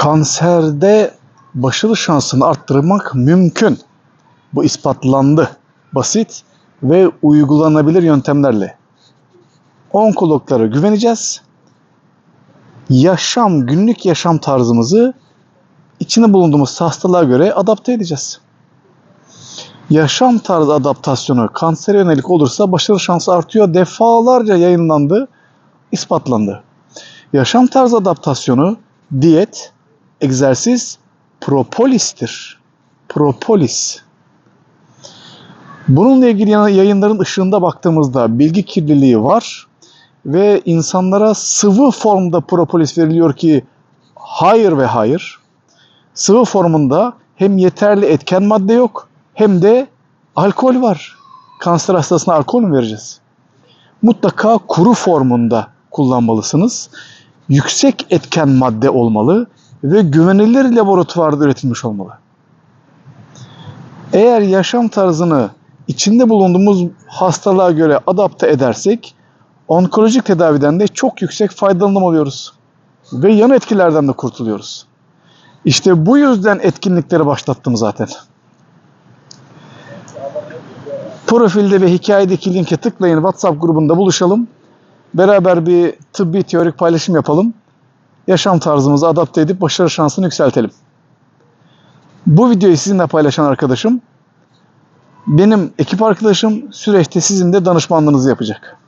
kanserde başarı şansını arttırmak mümkün. Bu ispatlandı. Basit ve uygulanabilir yöntemlerle. Onkologlara güveneceğiz. Yaşam, günlük yaşam tarzımızı içinde bulunduğumuz hastalığa göre adapte edeceğiz. Yaşam tarzı adaptasyonu kansere yönelik olursa başarı şansı artıyor. Defalarca yayınlandı, ispatlandı. Yaşam tarzı adaptasyonu diyet, egzersiz, propolistir. Propolis. Bununla ilgili yayınların ışığında baktığımızda bilgi kirliliği var ve insanlara sıvı formda propolis veriliyor ki hayır ve hayır. Sıvı formunda hem yeterli etken madde yok hem de alkol var. Kanser hastasına alkol mü vereceğiz? Mutlaka kuru formunda kullanmalısınız. Yüksek etken madde olmalı ve güvenilir laboratuvarda üretilmiş olmalı. Eğer yaşam tarzını içinde bulunduğumuz hastalığa göre adapte edersek onkolojik tedaviden de çok yüksek faydalanabiliyoruz. Ve yan etkilerden de kurtuluyoruz. İşte bu yüzden etkinlikleri başlattım zaten. Profilde ve hikayedeki linke tıklayın WhatsApp grubunda buluşalım. Beraber bir tıbbi teorik paylaşım yapalım. Yaşam tarzımızı adapte edip başarı şansını yükseltelim. Bu videoyu sizinle paylaşan arkadaşım benim ekip arkadaşım süreçte sizin de danışmanlığınızı yapacak.